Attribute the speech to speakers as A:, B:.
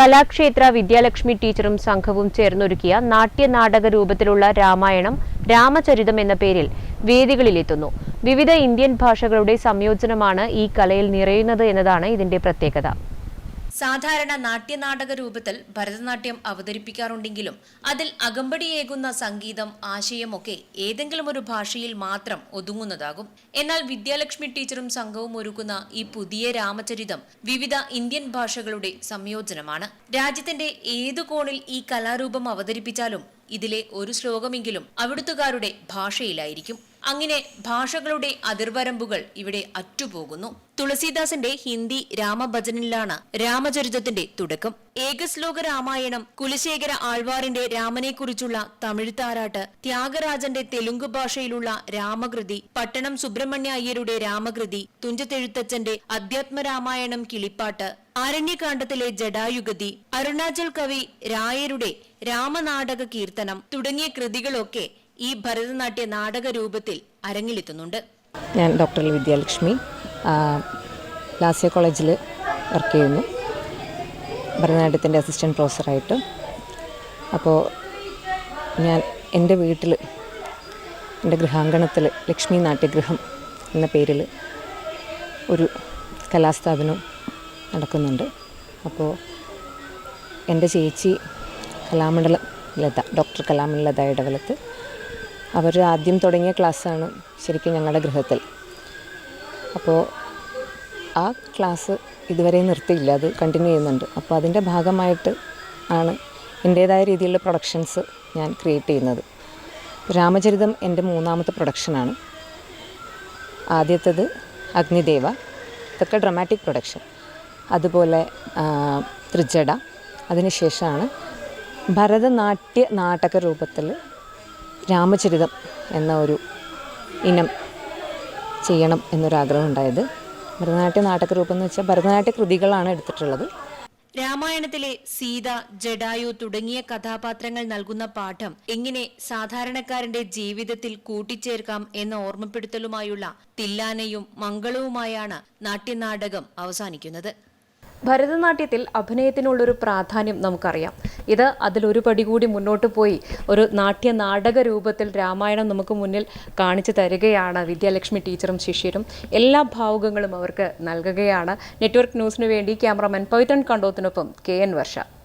A: കലാക്ഷേത്ര വിദ്യാലക്ഷ്മി ടീച്ചറും സംഘവും ചേർന്നൊരുക്കിയ നാട്യനാടക രൂപത്തിലുള്ള രാമായണം രാമചരിതം എന്ന പേരിൽ വേദികളിലെത്തുന്നു. വിവിധ ഇന്ത്യൻ ഭാഷകളുടെ സംയോജനമാണ് ഈ കലയിൽ നിറയുന്നത് എന്നതാണ് ഇതിന്റെ പ്രത്യേകത.
B: സാധാരണ നാട്യനാടക രൂപത്തിൽ ഭരതനാട്യം അവതരിപ്പിക്കാറുണ്ടെങ്കിലും അതിൽ അകമ്പടിയേകുന്ന സംഗീതം ആശയമൊക്കെ ഏതെങ്കിലും ഒരു ഭാഷയിൽ മാത്രം ഒതുങ്ങുന്നതാകും. എന്നാൽ വിദ്യാലക്ഷ്മി ടീച്ചറും സംഘവും ഒരുക്കുന്ന ഈ പുതിയ രാമചരിതം വിവിധ ഇന്ത്യൻ ഭാഷകളുടെ സംയോജനമാണ്. രാജ്യത്തിന്റെ ഏതു കോണിൽ ഈ കലാരൂപം അവതരിപ്പിച്ചാലും ഇതിലെ ഒരു ശ്ലോകമെങ്കിലും അവിടുത്തുകാരുടെ ഭാഷയിലായിരിക്കും. അങ്ങനെ ഭാഷകളുടെ അതിർവരമ്പുകൾ ഇവിടെ അറ്റുപോകുന്നു. തുളസീദാസിന്റെ ഹിന്ദി രാമഭജനിലാണ് രാമചരിതത്തിന്റെ തുടക്കം. ഏകശ്ലോക രാമായണം കുലശേഖര ആൾവാറിന്റെ രാമനെക്കുറിച്ചുള്ള തമിഴ് താരാട്ട് ത്യാഗരാജന്റെ തെലുങ്ക് ഭാഷയിലുള്ള രാമകൃതി പട്ടണം സുബ്രഹ്മണ്യ അയ്യരുടെ രാമകൃതി തുഞ്ചത്തെഴുത്തച്ഛന്റെ അധ്യാത്മരാമായണം കിളിപ്പാട്ട് ആരണ്യകാണ്ഡത്തിലെ ജഡായുഗതി അരുണാചൽ കവി രായരുടെ രാമനാടക കീർത്തനം തുടങ്ങിയ കൃതികളൊക്കെ ഈ ഭരതനാട്യ നാടക രൂപത്തിൽ അരങ്ങിലെത്തുന്നുണ്ട്.
C: ഞാൻ ഡോക്ടർ വിദ്യാലക്ഷ്മി ലാസ്യ കോളേജിൽ വർക്ക് ചെയ്യുന്നു. ഭരതനാട്യത്തിന്റെ അസിസ്റ്റന്റ് പ്രൊഫസറായിട്ട്. അപ്പോൾ ഞാൻ എന്റെ വീട്ടിൽ എന്റെ ഗൃഹാങ്കണത്തിൽ ലക്ഷ്മി നാട്യഗൃഹം എന്ന പേരിൽ ഒരു കലാസ്ഥാപനം നടക്കുന്നുണ്ട്. അപ്പോൾ എന്റെ ചേച്ചി കലാമണ്ഡലം ലത ഡോക്ടർ കലാമണ്ഡലം ലത ഇടവലത്ത് അവർ ആദ്യം തുടങ്ങിയ ക്ലാസ്സാണ് ശരിക്കും ഞങ്ങളുടെ ഗൃഹത്തിൽ. അപ്പോൾ ആ ക്ലാസ് ഇതുവരെ നിർത്തിയില്ല അത് കണ്ടിന്യൂ ചെയ്യുന്നുണ്ട്. അപ്പോൾ അതിന്റെ ഭാഗമായിട്ട് ആണ് എന്റേതായ രീതിയിലുള്ള പ്രൊഡക്ഷൻസ് ഞാൻ ക്രിയേറ്റ് ചെയ്യുന്നത്. രാമചരിതം എന്റെ മൂന്നാമത്തെ പ്രൊഡക്ഷനാണ് ആദ്യത്തേത് അഗ്നിദേവ ഇതൊക്കെ ഡ്രമാറ്റിക് പ്രൊഡക്ഷൻ അതുപോലെ ത്രിജട അതിനുശേഷമാണ് ഭരതനാട്യ നാടക രൂപത്തിൽ രാമചരിതം എന്ന ഒരു ഇനം ചെയ്യണം എന്നൊരാഗ്രഹം ഉണ്ടായത് ഭരതനാട്യ നാടക രൂപം എന്ന് വെച്ചാൽ ഭരതനാട്യ കൃതികളാണ് എടുത്തിട്ടുള്ളത്.
B: രാമായണത്തിലെ സീത ജഡായു തുടങ്ങിയ കഥാപാത്രങ്ങൾ നൽകുന്ന പാഠം എങ്ങനെ സാധാരണക്കാരന്റെ ജീവിതത്തിൽ കൂട്ടിച്ചേർക്കാം എന്ന ഓർമ്മപ്പെടുത്തലുമായുള്ള തില്ലാനയും മംഗളവുമായാണ് നാട്യനാടകം അവസാനിക്കുന്നത്.
A: ഭരതനാട്യത്തിൽ അഭിനയത്തിനുള്ളൊരു പ്രാധാന്യം നമുക്കറിയാം. ഇത് അതിലൊരു പടി കൂടി മുന്നോട്ട് പോയി. ഒരു നാട്യ നാടക രൂപത്തിൽ രാമായണം നമുക്ക് മുന്നിൽ കാണിച്ചു തരികയാണ് വിദ്യാലക്ഷ്മി ടീച്ചറും ശിഷ്യരും. എല്ലാ ഭാവുകങ്ങളും അവർക്ക് നൽകുകയാണ്. നെറ്റ്വർക്ക് ന്യൂസിനു വേണ്ടി ക്യാമറമാൻ പൈതൺ കണ്ടോത്തിനൊപ്പം കെ എൻ വർഷ.